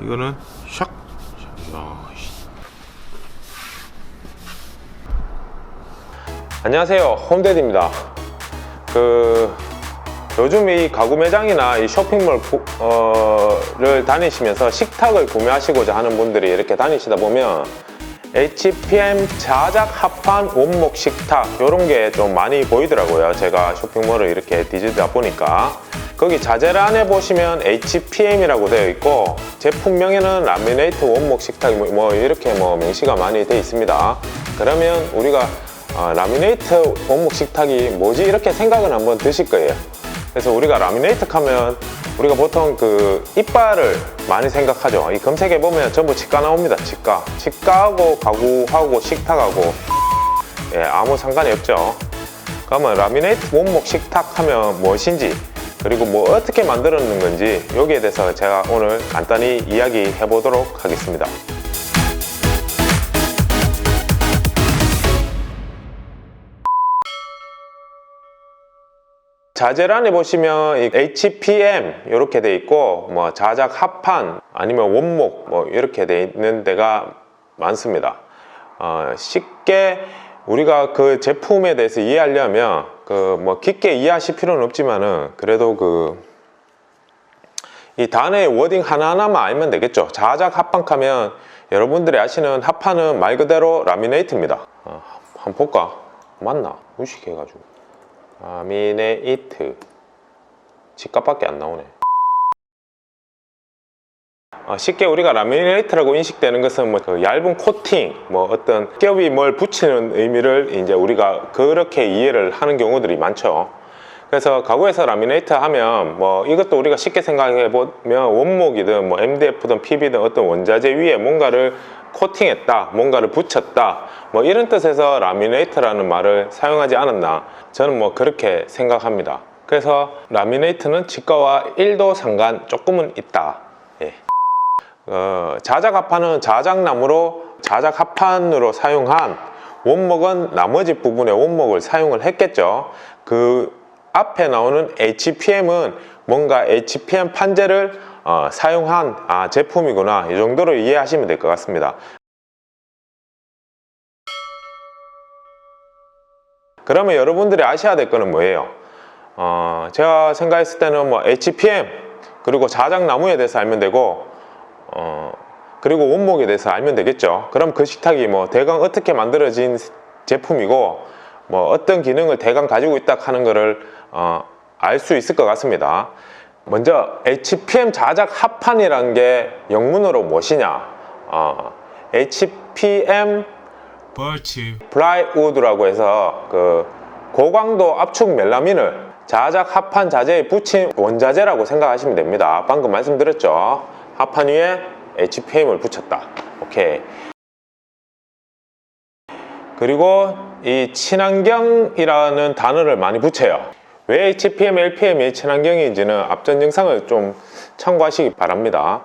이거는 샥. 야, 씨. 안녕하세요, 홈데디입니다. 그 요즘 이 가구 매장이나 이 쇼핑몰 구- 어, 를 다니시면서 식탁을 구매하시고자 하는 분들이 이렇게 다니시다 보면 HPM 자작 합판 원목 식탁 이런 게 좀 많이 보이더라고요. 제가 쇼핑몰을 이렇게 뒤지다 보니까 거기 자재란에 보시면 HPM이라고 되어 있고 제품명에는 라미네이트 원목 식탁 뭐- 뭐 이렇게 뭐 명시가 많이 되어 있습니다. 그러면 우리가 아, 라미네이트 원목 식탁이 뭐지 이렇게 생각은 한번 드실 거예요. 그래서 우리가 라미네이트 하면 우리가 보통 그 이빨을 많이 생각하죠. 이 검색해 보면 전부 치과 나옵니다. 치과. 치과하고 가구하고 식탁하고 예, 아무 상관이 없죠. 그러면 라미네이트 원목 식탁 하면 무엇인지 그리고 뭐 어떻게 만들었는 건지 여기에 대해서 제가 오늘 간단히 이야기해 보도록 하겠습니다. 자재란에 보시면 이 HPM 이렇게 돼 있고 뭐 자작 합판 아니면 원목 뭐 이렇게 돼 있는 데가 많습니다. 어, 쉽게 우리가 그 제품에 대해서 이해하려면 그 뭐 깊게 이해하실 필요는 없지만은 그래도 그 이 단어의 워딩 하나하나만 알면 되겠죠. 자작 합판하면 여러분들이 아시는 합판은 말 그대로 라미네이트입니다. 어, 한번 볼까? 맞나? 무식해가지고. 라미네이트. 집값밖에 안 나오네. 어, 쉽게 우리가 라미네이트라고 인식되는 것은 뭐 그 얇은 코팅, 뭐 어떤 겹이 뭘 붙이는 의미를 이제 우리가 그렇게 이해를 하는 경우들이 많죠. 그래서 가구에서 라미네이트 하면 뭐 이것도 우리가 쉽게 생각해 보면 원목이든 뭐 MDF든 PB든 어떤 원자재 위에 뭔가를 코팅했다, 뭔가를 붙였다, 뭐 이런 뜻에서 라미네이트라는 말을 사용하지 않았나 저는 뭐 그렇게 생각합니다. 그래서 라미네이트는 치과와 1도 상관 조금은 있다. 예. 어, 자작합판은 자작나무로 자작합판으로 사용한 원목은 나머지 부분의 원목을 사용을 했겠죠. 그 앞에 나오는 HPM은 뭔가 HPM 판재를 어, 사용한 아, 제품이구나 이 정도로 이해하시면 될 것 같습니다. 그러면 여러분들이 아셔야 될 거는 뭐예요? 어, 제가 생각했을 때는 뭐 HPM 그리고 자작나무에 대해서 알면 되고 어, 그리고 원목에 대해서 알면 되겠죠. 그럼 그 식탁이 뭐 대강 어떻게 만들어진 제품이고 뭐 어떤 기능을 대강 가지고 있다 하는 거를 어, 알 수 있을 것 같습니다. 먼저 HPM 자작 합판이라는 게 영문으로 무엇이냐? 어, HPM 벌치 플라이우드라고 해서 그 고강도 압축 멜라민을 자작 합판 자재에 붙인 원자재라고 생각하시면 됩니다. 방금 말씀드렸죠. 합판 위에 HPM을 붙였다. 오케이. 그리고 이 친환경이라는 단어를 많이 붙여요. 왜 HPM, LPM이 친환경인지는 앞전 영상을 좀 참고하시기 바랍니다.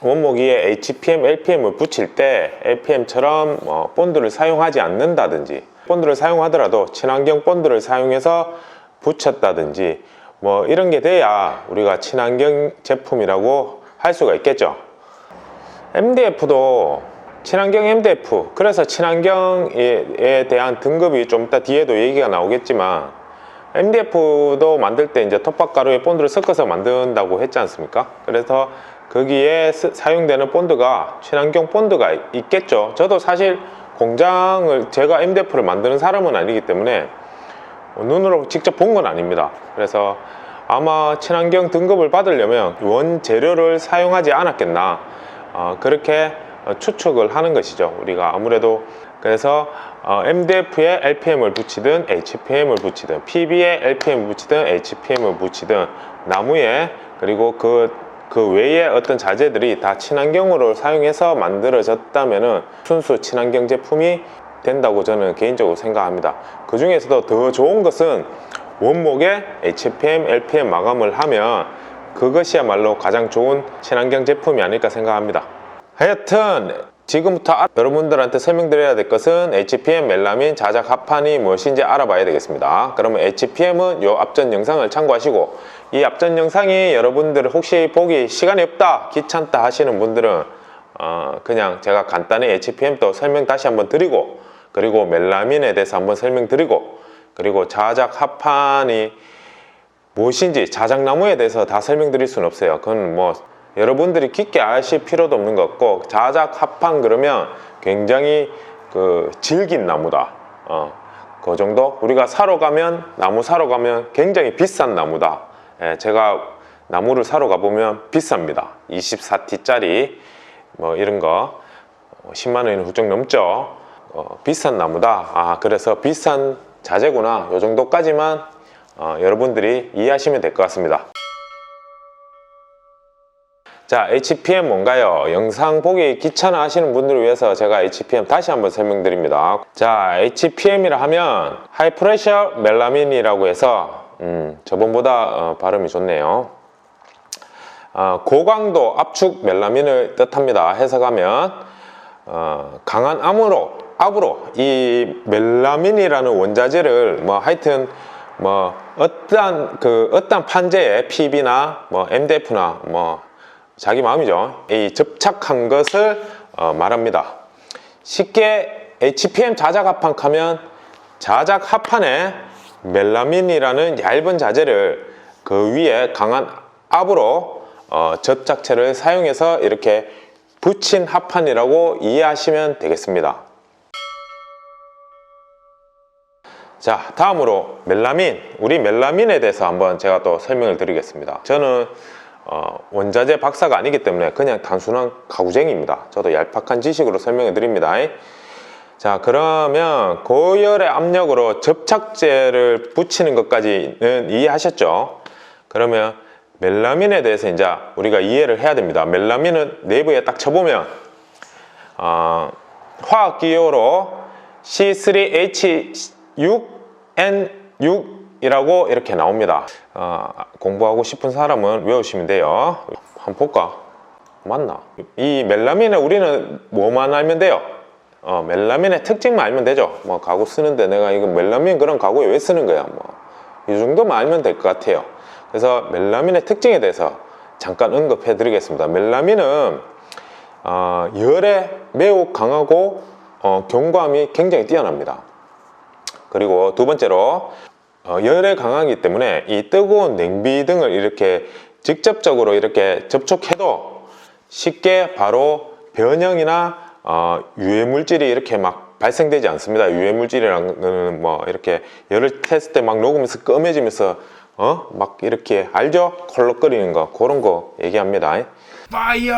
원목 위에 HPM, LPM을 붙일 때 LPM처럼 뭐 본드를 사용하지 않는다든지 본드를 사용하더라도 친환경 본드를 사용해서 붙였다든지 뭐 이런 게 돼야 우리가 친환경 제품이라고 할 수가 있겠죠. MDF도 친환경 MDF 그래서 친환경에 대한 등급이 좀 이따 뒤에도 얘기가 나오겠지만 MDF도 만들 때 이제 톱밥가루에 본드를 섞어서 만든다고 했지 않습니까? 그래서 거기에 스- 사용되는 본드가 친환경 본드가 있겠죠. 저도 사실 공장을 제가 MDF를 만드는 사람은 아니기 때문에 눈으로 직접 본 건 아닙니다. 그래서 아마 친환경 등급을 받으려면 원재료를 사용하지 않았겠나 어, 그렇게 어, 추측을 하는 것이죠. 우리가 아무래도 그래서 어, MDF에 LPM을 붙이든 HPM을 붙이든 PB에 LPM을 붙이든 HPM을 붙이든 나무에 그리고 그, 그 외에 어떤 자재들이 다 친환경으로 사용해서 만들어졌다면은 순수 친환경 제품이 된다고 저는 개인적으로 생각합니다. 그 중에서도 더 좋은 것은 원목에 HPM, LPM 마감을 하면 그것이야말로 가장 좋은 친환경 제품이 아닐까 생각합니다. 하여튼 지금부터 아- 여러분들한테 설명드려야 될 것은 HPM 멜라민 자작 합판이 무엇인지 알아봐야 되겠습니다. 그러면 HPM은 이 앞전 영상을 참고하시고 이 앞전 영상이 여러분들 혹시 보기 시간이 없다, 귀찮다 하시는 분들은 어, 그냥 제가 간단히 HPM도 설명 다시 한번 드리고 그리고 멜라민에 대해서 한번 설명드리고 그리고 자작 합판이 무엇인지 자작나무에 대해서 다 설명드릴 수는 없어요. 그건 뭐 여러분들이 깊게 아실 필요도 없는 것 같고 자작 합판 그러면 굉장히 그 질긴 나무다. 어, 그 정도 우리가 사러 가면 나무 사러 가면 굉장히 비싼 나무다. 예, 제가 나무를 사러 가보면 비쌉니다. 24T짜리 뭐 이런 거 어, 10만 원이 훌쩍 넘죠. 어, 비싼 나무다. 아 그래서 비싼 자재구나. 요 정도까지만 어, 여러분들이 이해하시면 될 것 같습니다. 자, HPM 뭔가요? 영상 보기 귀찮아 하시는 분들을 위해서 제가 HPM 다시 한번 설명드립니다. 자, HPM이라 하면 하이 프레셔 멜라민이라고 해서 음, 저번보다 어, 발음이 좋네요. 어, 고강도 압축 멜라민을 뜻합니다. 해석하면 어, 강한 암으로 압으로 이 멜라민이라는 원자재를 뭐 하여튼 뭐 어떠한 그 어떠한 판재에 PB나 뭐 MDF나 뭐 자기 마음이죠. 이 접착한 것을 어, 말합니다. 쉽게 HPM 자작 합판하면 자작 합판에 멜라민이라는 얇은 자재를 그 위에 강한 압으로 어, 접착체를 사용해서 이렇게 붙인 합판이라고 이해하시면 되겠습니다. 자, 다음으로 멜라민. 우리 멜라민에 대해서 한번 제가 또 설명을 드리겠습니다. 저는 어, 원자재 박사가 아니기 때문에 그냥 단순한 가구쟁이입니다. 저도 얄팍한 지식으로 설명해 드립니다. 자, 그러면 고열의 압력으로 접착제를 붙이는 것까지는 이해하셨죠? 그러면 멜라민에 대해서 이제 우리가 이해를 해야 됩니다. 멜라민은 내부에 딱 쳐보면 어, 화학 기호로 C3H6N6 이라고 이렇게 나옵니다. 어, 공부하고 싶은 사람은 외우시면 돼요. 한번 볼까? 맞나? 이 멜라민에 우리는 뭐만 알면 돼요? 어, 멜라민의 특징만 알면 되죠. 뭐 가구 쓰는데 내가 이거 멜라민 그런 가구에 왜 쓰는 거야? 뭐 이 정도만 알면 될 것 같아요. 그래서 멜라민의 특징에 대해서 잠깐 언급해 드리겠습니다. 멜라민은 어, 열에 매우 강하고 어, 경과함이 굉장히 뛰어납니다. 그리고 두 번째로 어, 열에 강하기 때문에 이 뜨거운 냉비 등을 이렇게 직접적으로 이렇게 접촉해도 쉽게 바로 변형이나 어, 유해 물질이 이렇게 막 발생되지 않습니다. 유해 물질이라는 뭐 이렇게 열을 탔을 때 막 녹으면서 껌해지면서 어? 막 이렇게 알죠? 콜록거리는 거 그런 거 얘기합니다. 파이어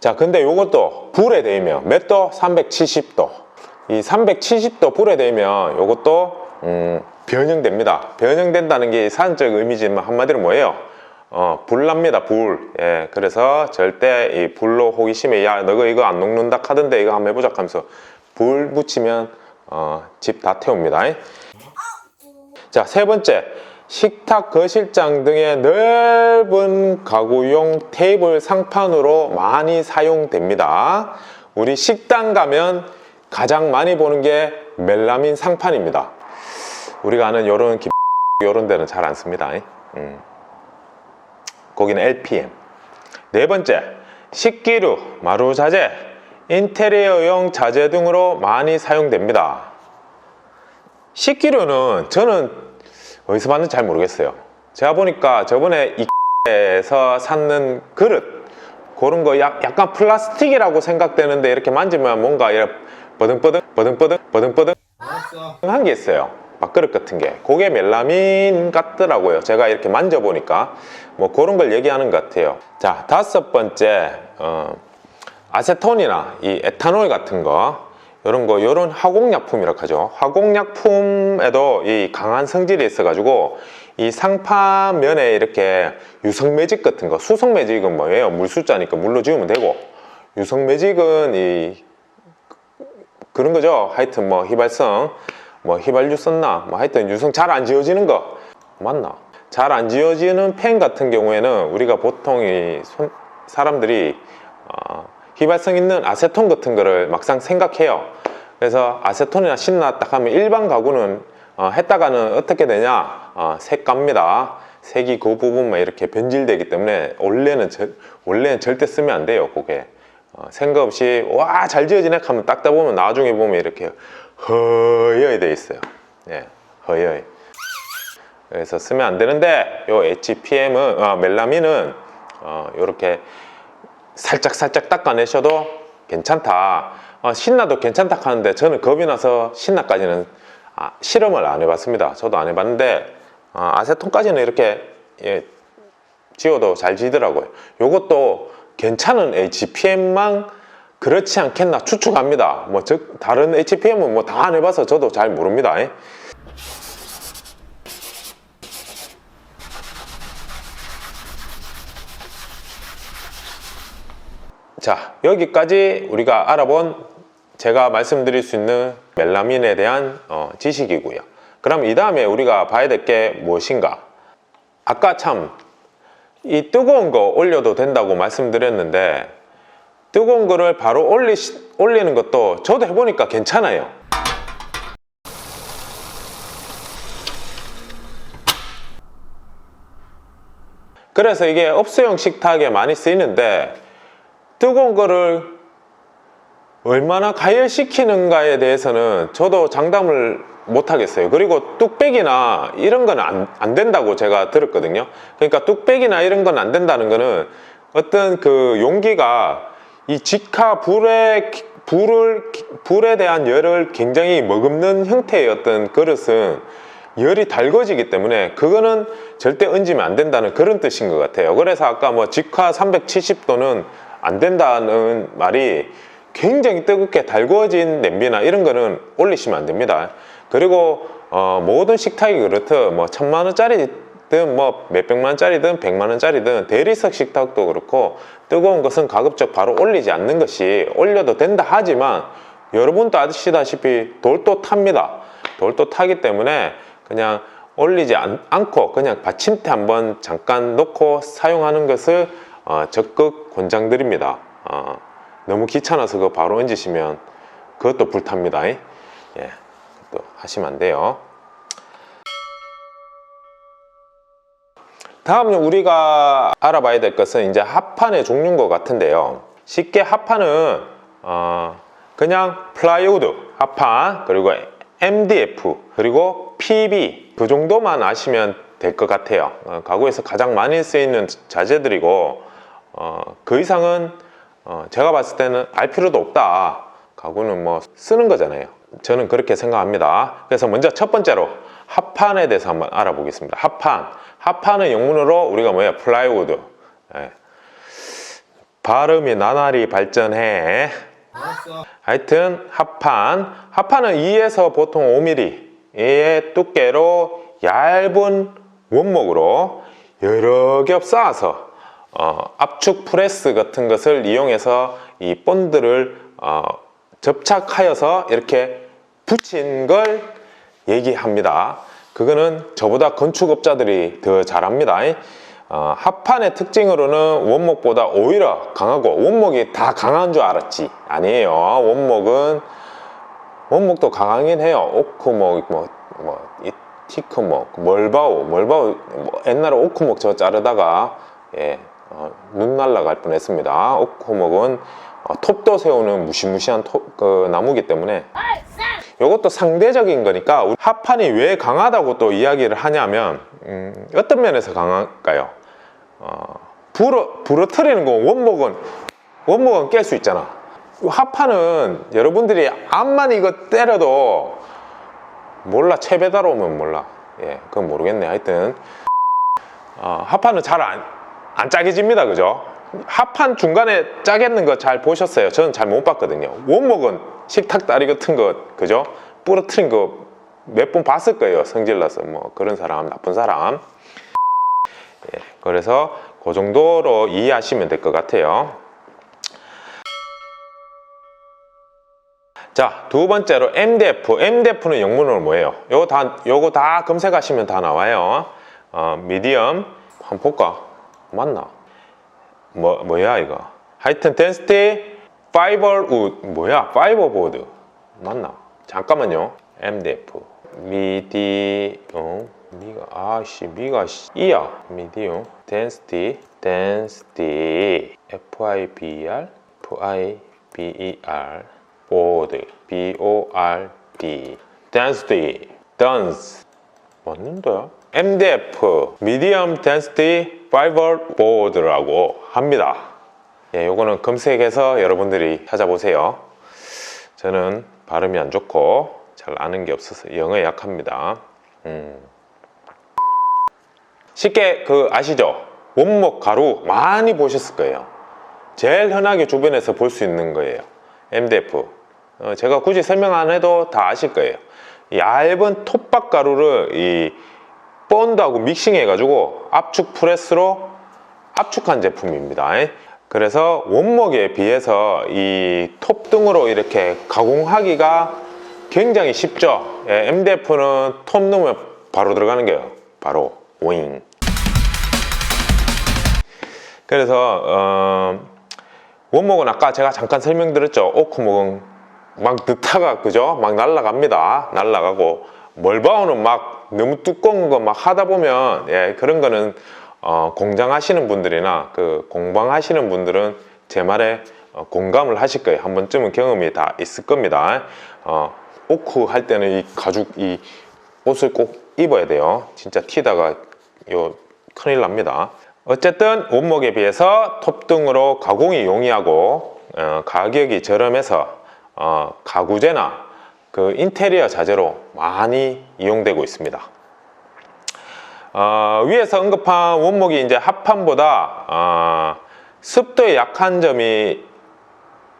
자, 근데 요것도 불에 대면 몇 도? 370도. 이 370도 불에 대면 요것도 음, 변형됩니다. 변형된다는 게 산적 의미지만 한마디로 뭐예요? 어, 불납니다, 불. 예, 그래서 절대 이 불로 호기심에 야, 너가 이거 안 녹는다 하던데 이거 한번 해보자 하면서 불 붙이면 어, 집 다 태웁니다. 자, 세 번째. 식탁, 거실장 등의 넓은 가구용 테이블 상판으로 많이 사용됩니다. 우리 식당 가면 가장 많이 보는 게 멜라민 상판입니다. 우리가 아는 요런 기 요런 데는 잘 안 씁니다. 음. 거기는 LPM. 네 번째, 식기류, 마루 자재, 인테리어용 자재 등으로 많이 사용됩니다. 식기류는 저는 어디서 봤는지 잘 모르겠어요. 제가 보니까 저번에 이에서 샀는 그릇 그런 거 약, 약간 플라스틱이라고 생각되는데 이렇게 만지면 뭔가 이렇게 버등버등 버등버등 버등버등 한 게 있어요. 밥그릇 같은 게. 그게 멜라민 같더라고요. 제가 이렇게 만져보니까. 뭐 그런 걸 얘기하는 것 같아요. 자, 다섯 번째, 어, 아세톤이나 이 에탄올 같은 거. 이런 거, 이런 화공약품이라고 하죠. 화공약품에도 이 강한 성질이 있어 가지고 이 상판면에 이렇게 유성매직 같은 거, 수성매직은 뭐예요? 물숫자니까 물로 지우면 되고, 유성매직은 이 그런 거죠. 하여튼 뭐 휘발성, 뭐 휘발유 썼나, 뭐 하여튼 유성 잘 안 지워지는 거 맞나? 잘 안 지워지는 펜 같은 경우에는 우리가 보통 이 손- 사람들이 어, 휘발성 있는 아세톤 같은 거를 막상 생각해요. 그래서 아세톤이나 신나 딱 하면 일반 가구는 어, 했다가는 어떻게 되냐? 어, 색갑니다. 색이 그 부분만 이렇게 변질되기 때문에 원래는 절, 원래는 절대 쓰면 안 돼요. 그게 어, 생각 없이 와 잘 지어지네 하면 딱 따보면 나중에 보면 이렇게 허여이 돼 있어요. 예, 허여이. 그래서 쓰면 안 되는데 요 HPM은 어, 멜라민은 어, 이렇게 살짝 살짝 닦아내셔도 괜찮다. 어, 신나도 괜찮다 하는데 저는 겁이 나서 신나까지는 아, 실험을 안 해봤습니다. 저도 안 해봤는데 어, 아세톤까지는 이렇게 예, 지워도 잘 지더라고요. 요것도 괜찮은 HPM만 그렇지 않겠나 추측합니다. 뭐 즉 다른 HPM은 뭐 다 안 해봐서 저도 잘 모릅니다. 예. 자, 여기까지 우리가 알아본 제가 말씀드릴 수 있는 멜라민에 대한 어, 지식이고요. 그럼 이 다음에 우리가 봐야 될 게 무엇인가? 아까 참 이 뜨거운 거 올려도 된다고 말씀드렸는데 뜨거운 거를 바로 올리, 올리는 것도 저도 해보니까 괜찮아요. 그래서 이게 업소용 식탁에 많이 쓰이는데 뜨거운 거를 얼마나 가열시키는가에 대해서는 저도 장담을 못 하겠어요. 그리고 뚝배기나 이런 건 안, 안 된다고 제가 들었거든요. 그러니까 뚝배기나 이런 건 안 된다는 거는 어떤 그 용기가 이 직화 불에 불을 불에 대한 열을 굉장히 머금는 형태의 어떤 그릇은 열이 달궈지기 때문에 그거는 절대 얹으면 안 된다는 그런 뜻인 것 같아요. 그래서 아까 뭐 직화 370도는 안 된다는 말이 굉장히 뜨겁게 달궈진 냄비나 이런 거는 올리시면 안 됩니다. 그리고 어, 모든 식탁이 그렇듯 뭐 천만 원짜리든 뭐 몇백만 원짜리든 백만 원짜리든 대리석 식탁도 그렇고 뜨거운 것은 가급적 바로 올리지 않는 것이 올려도 된다 하지만 여러분도 아시다시피 돌도 탑니다. 돌도 타기 때문에 그냥 올리지 않, 고 그냥 받침대 한번 잠깐 놓고 사용하는 것을 어, 적극 권장드립니다. 어, 너무 귀찮아서 그거 바로 얹으시면 그것도 불탑니다. 예, 또 하시면 안 돼요. 다음은 우리가 알아봐야 될 것은 이제 합판의 종류인 것 같은데요. 쉽게 합판은 어, 그냥 플라이우드 합판 그리고 MDF 그리고 PB 그 정도만 아시면 될 것 같아요. 어, 가구에서 가장 많이 쓰이는 자재들이고 어, 그 이상은 어, 제가 봤을 때는 알 필요도 없다. 가구는 뭐 쓰는 거잖아요. 저는 그렇게 생각합니다. 그래서 먼저 첫 번째로 합판에 대해서 한번 알아보겠습니다. 합판. 합판은 영문으로 우리가 뭐야? 플라이우드. 예. 발음이 나날이 발전해. 하여튼 합판. 합판은 2에서 보통 5mm의 두께로 얇은 원목으로 여러 겹 쌓아서 어, 압축 프레스 같은 것을 이용해서 이 본드를 어, 접착하여서 이렇게 붙인 걸 얘기합니다. 그거는 저보다 건축업자들이 더 잘합니다. 어, 합판의 특징으로는 원목보다 오히려 강하고 원목이 다 강한 줄 알았지 아니에요. 원목은 원목도 강하긴 해요. 오크목, 뭐, 뭐, 이 티크목, 멀바우, 멀바우, 뭐 옛날에 오크목 저 자르다가 예, 어, 눈 날라갈 뻔했습니다. 오크목은 어, 톱도 세우는 무시무시한 톱, 그 나무기 때문에 이것도 상대적인 거니까 우리 합판이 왜 강하다고 또 이야기를 하냐면 음, 어떤 면에서 강할까요? 어, 부러, 부러뜨리는 거 원목은 원목은 깰 수 있잖아. 합판은 여러분들이 암만 이거 때려도 몰라 채배달 오면 몰라. 예, 그건 모르겠네. 하여튼 어, 합판은 잘안 안 짜게집니다. 그죠? 합판 중간에 짜겠는 거 잘 보셨어요? 저는 잘 못 봤거든요. 원목은 식탁 다리 같은 거, 그죠? 부러뜨린 거 몇 번 봤을 거예요. 성질나서 뭐 그런 사람, 나쁜 사람. 예, 그래서 그 정도로 이해하시면 될 것 같아요. 자, 두 번째로 MDF. MDF는 영문으로 뭐예요? 요거 다, 요거 다 검색하시면 다 나와요. 어, 미디엄. 한번 볼까? 맞나? 뭐, 뭐야, 이거? 하여튼, density 파이버 우 뭐야 파이버 보드 맞나 잠깐만요 MDF 미디 어 미가 아씨 미가 씨 이야 미디움 density density FIBR FIBER 보드 B O R D density dense 맞는데? MDF Medium Density Fiber Board라고 합니다. 예, 요거는 검색해서 여러분들이 찾아보세요. 저는 발음이 안 좋고 잘 아는 게 없어서 영어에 약합니다. 음. 쉽게 그 아시죠? 원목 가루 많이 보셨을 거예요. 제일 흔하게 주변에서 볼 수 있는 거예요. MDF. 어, 제가 굳이 설명 안 해도 다 아실 거예요. 얇은 톱밥 가루를 이 본드하고 믹싱해 가지고 압축 프레스로 압축한 제품입니다. 그래서 원목에 비해서 이 톱 등으로 이렇게 가공하기가 굉장히 쉽죠. 예, MDF는 톱 넣으면 바로 들어가는 게요. 바로 오잉. 그래서 어, 원목은 아까 제가 잠깐 설명드렸죠. 오크목은 막 넣다가 그죠? 막 날라갑니다. 날라가고 멀바오는 막 너무 두꺼운 거 막 하다 보면 예, 그런 거는 어, 공장 하시는 분들이나 그 공방 하시는 분들은 제 말에 어, 공감을 하실 거예요. 한 번쯤은 경험이 다 있을 겁니다. 어, 오크 할 때는 이 가죽 이 옷을 꼭 입어야 돼요. 진짜 튀다가 요 큰일 납니다. 어쨌든 원목에 비해서 톱등으로 가공이 용이하고 어, 가격이 저렴해서 어, 가구재나 그 인테리어 자재로 많이 이용되고 있습니다. 어, 위에서 언급한 원목이 이제 합판보다 어, 습도에 약한 점이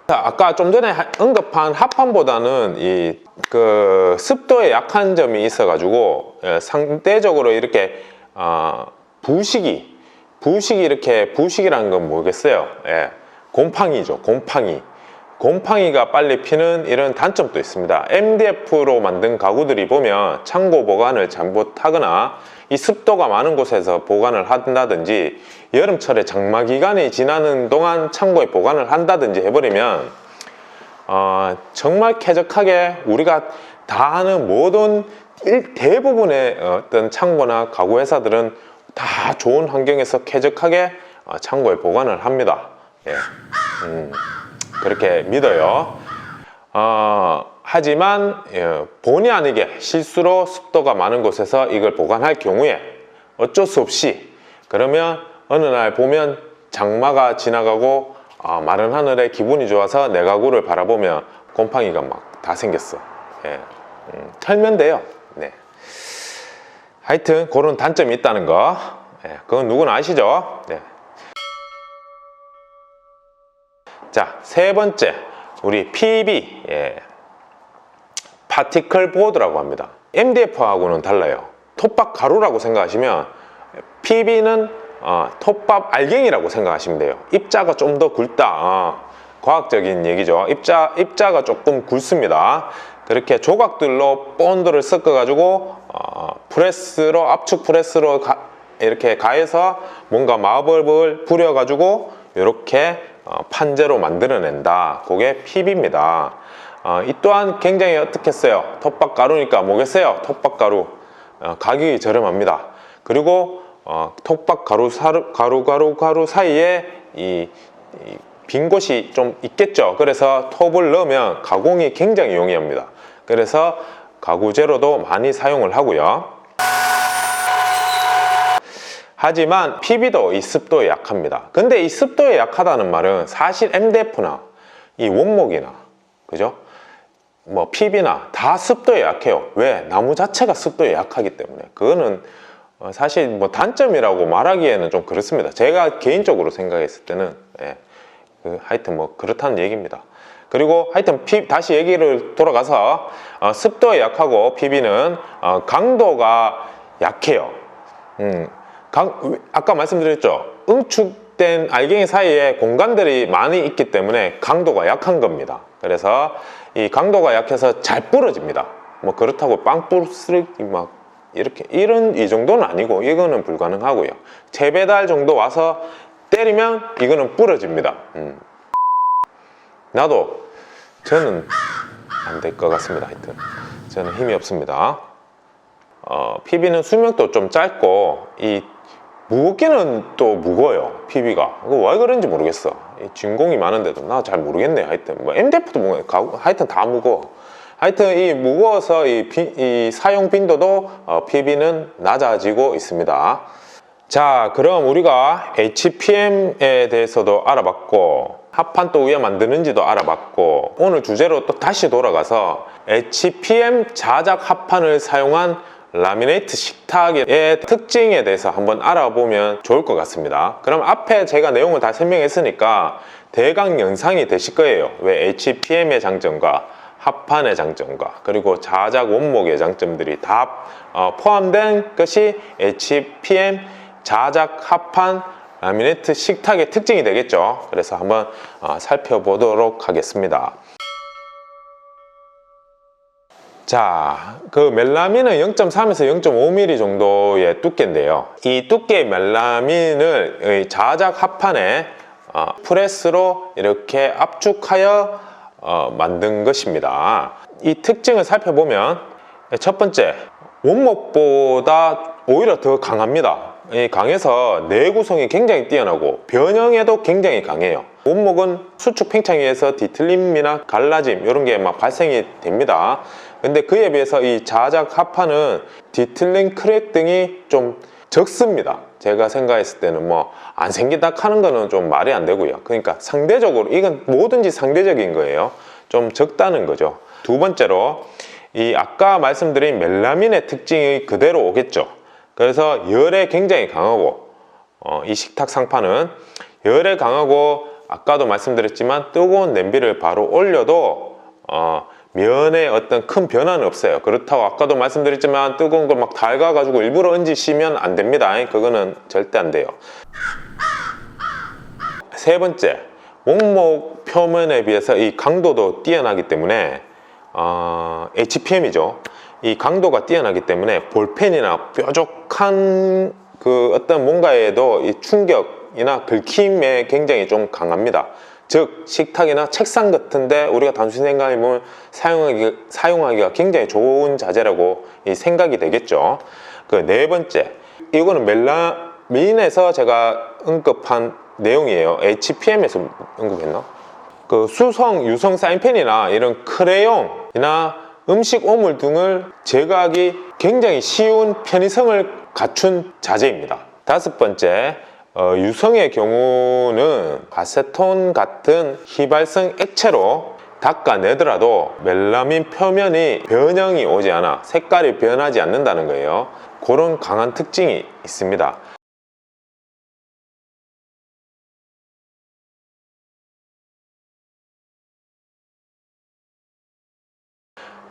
자, 아까 좀 전에 하- 언급한 합판보다는 이 그 습도에 약한 점이 있어 가지고 예, 상대적으로 이렇게 어, 부식이 부식이 이렇게 부식이라는 건 뭐겠어요? 예, 곰팡이죠, 곰팡이. 곰팡이가 빨리 피는 이런 단점도 있습니다. MDF로 만든 가구들이 보면 창고 보관을 잘못하거나 이 습도가 많은 곳에서 보관을 한다든지 여름철에 장마 기간이 지나는 동안 창고에 보관을 한다든지 해버리면 어, 정말 쾌적하게 우리가 다 아는 모든 일- 대부분의 어떤 창고나 가구 회사들은 다 좋은 환경에서 쾌적하게 어, 창고에 보관을 합니다. 예. 음, 그렇게 믿어요. 어, 하지만 예, 본의 아니게 실수로 습도가 많은 곳에서 이걸 보관할 경우에 어쩔 수 없이 그러면 어느 날 보면 장마가 지나가고 아, 마른 하늘에 기분이 좋아서 내 가구를 바라보면 곰팡이가 막 다 생겼어. 예. 음, 털면 돼요. 네. 하여튼 그런 단점이 있다는 거. 예, 그건 누구나 아시죠? 네. 자, 세 번째. 우리 PB. 예. 파티클 보드라고 합니다. MDF하고는 달라요. 톱밥 가루라고 생각하시면 PB는 어, 톱밥 알갱이라고 생각하시면 돼요. 입자가 좀 더 굵다. 어, 과학적인 얘기죠. 입자 입자가 조금 굵습니다. 그렇게 조각들로 본드를 섞어 가지고 어, 프레스로 압축 프레스로 가- 이렇게 가해서 뭔가 마법을 부려 가지고 이렇게 어, 판재로 만들어낸다. 그게 PB입니다. 어, 이 또한 굉장히 어떻겠어요? 톱밥 가루니까 뭐겠어요? 톱밥 가루 어, 가격이 저렴합니다. 그리고 어, 톱밥 가루 사루, 가루 가루 가루 사이에 이, 이 빈 곳이 좀 있겠죠. 그래서 톱을 넣으면 가공이 굉장히 용이합니다. 그래서 가구 재료도 많이 사용을 하고요. 하지만 PB도 이 습도에 약합니다. 근데 이 습도에 약하다는 말은 사실 MDF나 이 원목이나 그죠? 뭐 PB나 다 습도에 약해요. 왜? 나무 자체가 습도에 약하기 때문에. 그거는 어, 사실 뭐 단점이라고 말하기에는 좀 그렇습니다. 제가 개인적으로 생각했을 때는 예, 그 하여튼 뭐 그렇다는 얘기입니다. 그리고 하여튼 피- 다시 얘기를 돌아가서 어, 습도에 약하고 PB는 어, 강도가 약해요. 음, 강- 아까 말씀드렸죠. 응축된 알갱이 사이에 공간들이 많이 있기 때문에 강도가 약한 겁니다. 그래서 이 강도가 약해서 잘 부러집니다. 뭐 그렇다고 빵 부스러기 막 이렇게 이런 이 정도는 아니고 이거는 불가능하고요. 재배달 정도 와서 때리면 이거는 부러집니다. 음. 나도 저는 안 될 것 같습니다. 하여튼 저는 힘이 없습니다. 어, PB는 수명도 좀 짧고 이 무겁기는 또 무거워요. PB가 왜 그런지 모르겠어. 이 진공이 많은데도 나 잘 모르겠네. 하여튼 뭐 MDF도 뭐 가- 하여튼 다 무거워. 하여튼 이 무거워서 이, 비- 이 사용 빈도도 어, PB는 낮아지고 있습니다. 자, 그럼 우리가 HPM에 대해서도 알아봤고 합판 또 왜 만드는지도 알아봤고 오늘 주제로 또 다시 돌아가서 HPM 자작 합판을 사용한 라미네이트 식탁의 특징에 대해서 한번 알아보면 좋을 것 같습니다. 그럼 앞에 제가 내용을 다 설명했으니까 대강 영상이 되실 거예요. 왜 HPM의 장점과 합판의 장점과 그리고 자작 원목의 장점들이 다 어, 포함된 것이 HPM 자작 합판 라미네이트 식탁의 특징이 되겠죠. 그래서 한번 어, 살펴보도록 하겠습니다. 자, 그 멜라민은 0.3에서 0.5mm 정도의 두께인데요. 이 두께의 멜라민을 이 자작 합판에 어, 프레스로 이렇게 압축하여 어, 만든 것입니다. 이 특징을 살펴보면 첫 번째, 원목보다 오히려 더 강합니다. 이 강해서 내구성이 굉장히 뛰어나고 변형에도 굉장히 강해요. 원목은 수축 팽창에서 뒤틀림이나 갈라짐 이런 게 막 발생이 됩니다. 근데 그에 비해서 이 자작 합판은 뒤틀림 크랙 등이 좀 적습니다. 제가 생각했을 때는 뭐 안 생긴다 하는 거는 좀 말이 안 되고요. 그러니까 상대적으로 이건 뭐든지 상대적인 거예요. 좀 적다는 거죠. 두 번째로 이 아까 말씀드린 멜라민의 특징이 그대로 오겠죠. 그래서 열에 굉장히 강하고 어, 이 식탁 상판은 열에 강하고 아까도 말씀드렸지만 뜨거운 냄비를 바로 올려도 어, 면에 어떤 큰 변화는 없어요. 그렇다고 아까도 말씀드렸지만 뜨거운 걸 막 달가 가지고 일부러 얹으시면 안 됩니다. 그거는 절대 안 돼요. 세 번째, 원목 표면에 비해서 이 강도도 뛰어나기 때문에 어, HPM이죠. 이 강도가 뛰어나기 때문에 볼펜이나 뾰족한 그 어떤 뭔가에도 이 충격이나 긁힘에 굉장히 좀 강합니다. 즉 식탁이나 책상 같은데 우리가 단순히 생각해 보면 사용하기, 사용하기가 굉장히 좋은 자재라고 이 생각이 되겠죠. 그 네 번째, 이거는 멜라민에서 제가 언급한 내용이에요. HPM에서 언급했나? 그 수성, 유성 사인펜이나 이런 크레용이나 음식 오물 등을 제거하기 굉장히 쉬운 편의성을 갖춘 자재입니다. 다섯 번째, 어, 유성의 경우는 아세톤 같은 휘발성 액체로 닦아내더라도 멜라민 표면이 변형이 오지 않아 색깔이 변하지 않는다는 거예요. 그런 강한 특징이 있습니다.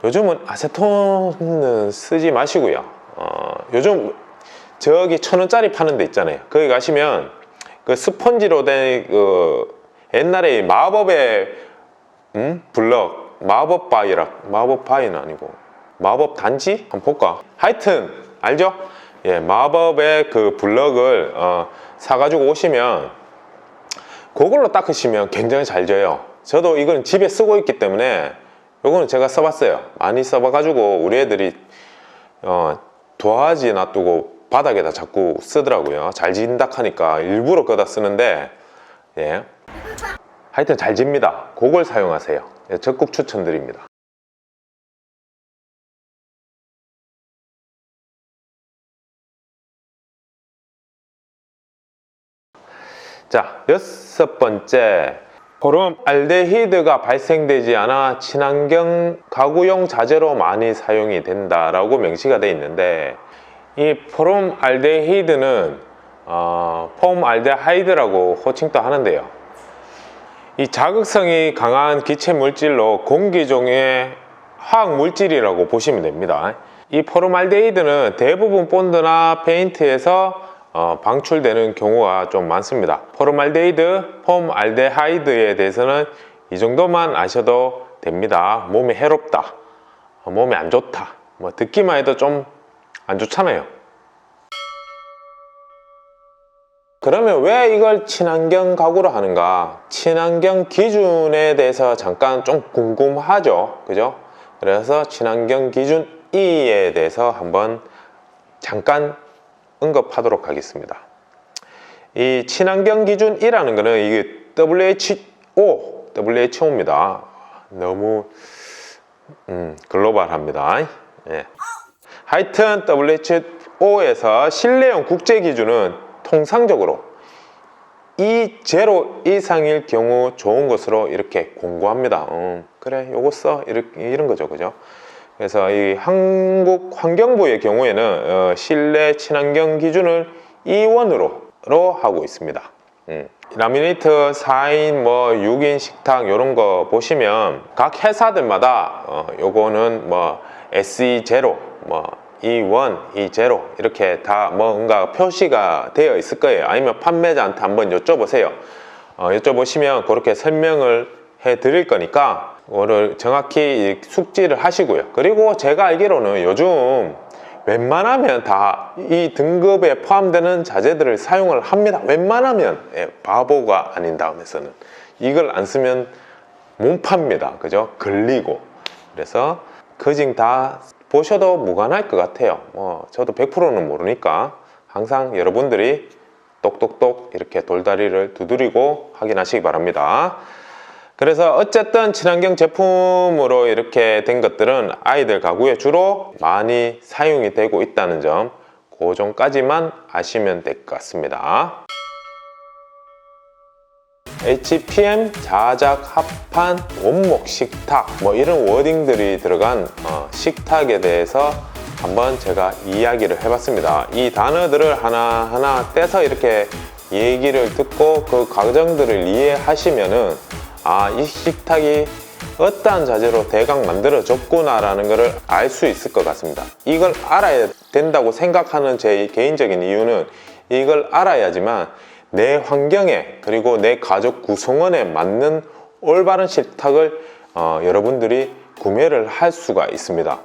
요즘은 아세톤은 쓰지 마시고요. 어, 요즘 저기 천 원짜리 파는 데 있잖아요. 거기 가시면 그 스펀지로 된 그 옛날에 마법의 음? 블럭 마법 바이라 마법 바이는 아니고 마법 단지 한번 볼까? 하여튼 알죠? 예, 마법의 그 블럭을 어, 사가지고 오시면 그걸로 닦으시면 굉장히 잘 져요. 저도 이건 집에 쓰고 있기 때문에 요거는 제가 써봤어요. 많이 써봐가지고 우리 애들이 어, 도화지 놔두고 바닥에다 자꾸 쓰더라고요. 잘 진다 하니까 일부러 거다 쓰는데 예. 하여튼 잘 집니다. 그걸 사용하세요. 예, 적극 추천드립니다. 자, 여섯 번째. 포름 알데히드가 발생되지 않아 친환경 가구용 자재로 많이 사용이 된다라고 명시가 되어 있는데 이 포름 알데히드는 어, 폼 알데하이드라고 호칭도 하는데요. 이 자극성이 강한 기체 물질로 공기 중의 화학 물질이라고 보시면 됩니다. 이 포름알데히드는 대부분 본드나 페인트에서 어, 방출되는 경우가 좀 많습니다. 포름알데히드, 폼알데하이드에 대해서는 이 정도만 아셔도 됩니다. 몸에 해롭다, 어, 몸에 안 좋다. 뭐 듣기만 해도 좀 안 좋잖아요. 그러면 왜 이걸 친환경 가구로 하는가? 친환경 기준에 대해서 잠깐 좀 궁금하죠. 그죠? 그래서 친환경 기준 E에 대해서 한번 잠깐 언급하도록 하겠습니다. 이 친환경 기준 E라는 거는 이게 WHO, WHO입니다. 너무 음, 글로벌합니다. 예. 하여튼 WHO에서 실내용 국제 기준은 통상적으로 이 제로 이상일 경우 좋은 것으로 이렇게 공고합니다. 음, 그래, 요거 써 이렇게 이런 거죠, 그죠? 그래서 이 한국 환경부의 경우에는 어, 실내 친환경 기준을 E1으로 하고 있습니다. 음. 라미네이트 4인 뭐 6인 식탁 이런 거 보시면 각 회사들마다 어, 요거는 뭐 SE0 뭐 E1, E0 이렇게 다 뭔가 표시가 되어 있을 거예요. 아니면 판매자한테 한번 여쭤보세요. 어, 여쭤보시면 그렇게 설명을 해 드릴 거니까 그 거를 정확히 숙지를 하시고요. 그리고 제가 알기로는 요즘 웬만하면 다 이 등급에 포함되는 자재들을 사용을 합니다. 웬만하면 예, 바보가 아닌 다음에서는 이걸 안 쓰면 못 팝니다. 그죠? 걸리고 그래서 그징 다 보셔도 무관할 것 같아요. 뭐 저도 100%는 모르니까 항상 여러분들이 똑똑똑 이렇게 돌다리를 두드리고 확인하시기 바랍니다. 그래서 어쨌든 친환경 제품으로 이렇게 된 것들은 아이들 가구에 주로 많이 사용이 되고 있다는 점, 그 점까지만 아시면 될 것 같습니다. HPM 자작 합판 원목 식탁 뭐 이런 워딩들이 들어간 어, 식탁에 대해서 한번 제가 이야기를 해봤습니다. 이 단어들을 하나하나 떼서 이렇게 얘기를 듣고 그 과정들을 이해하시면은 아, 이 식탁이 어떠한 자재로 대강 만들어졌구나라는 것을 알 수 있을 것 같습니다. 이걸 알아야 된다고 생각하는 제 개인적인 이유는 이걸 알아야지만 내 환경에 그리고 내 가족 구성원에 맞는 올바른 식탁을 어, 여러분들이 구매를 할 수가 있습니다.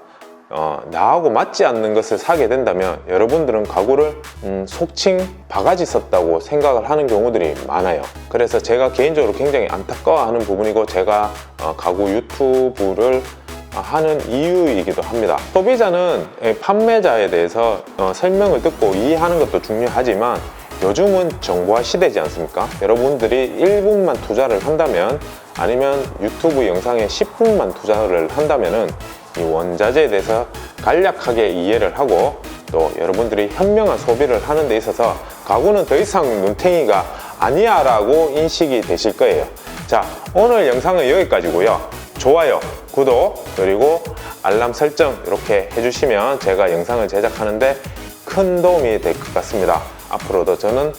어, 나하고 맞지 않는 것을 사게 된다면 여러분들은 가구를 음, 속칭 바가지 썼다고 생각을 하는 경우들이 많아요. 그래서 제가 개인적으로 굉장히 안타까워하는 부분이고 제가 어, 가구 유튜브를 하는 이유이기도 합니다. 소비자는 예, 판매자에 대해서 어, 설명을 듣고 이해하는 것도 중요하지만 요즘은 정보화 시대지 않습니까? 여러분들이 1분만 투자를 한다면 아니면 유튜브 영상에 10분만 투자를 한다면 은 이 원자재에 대해서 간략하게 이해를 하고 또 여러분들이 현명한 소비를 하는 데 있어서 가구는 더 이상 눈탱이가 아니야 라고 인식이 되실 거예요. 자 오늘 영상은 여기까지고요. 좋아요 구독 그리고 알람 설정 이렇게 해주시면 제가 영상을 제작하는데 큰 도움이 될 것 같습니다. 앞으로도 저는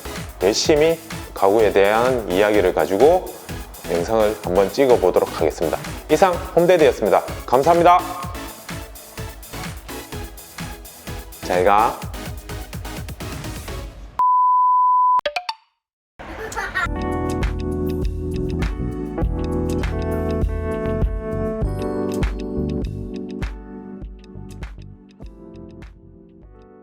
열심히 가구에 대한 이야기를 가지고 영상을 한번 찍어 보도록 하겠습니다. 이상 홈데디였습니다. 감사합니다. 잘 가.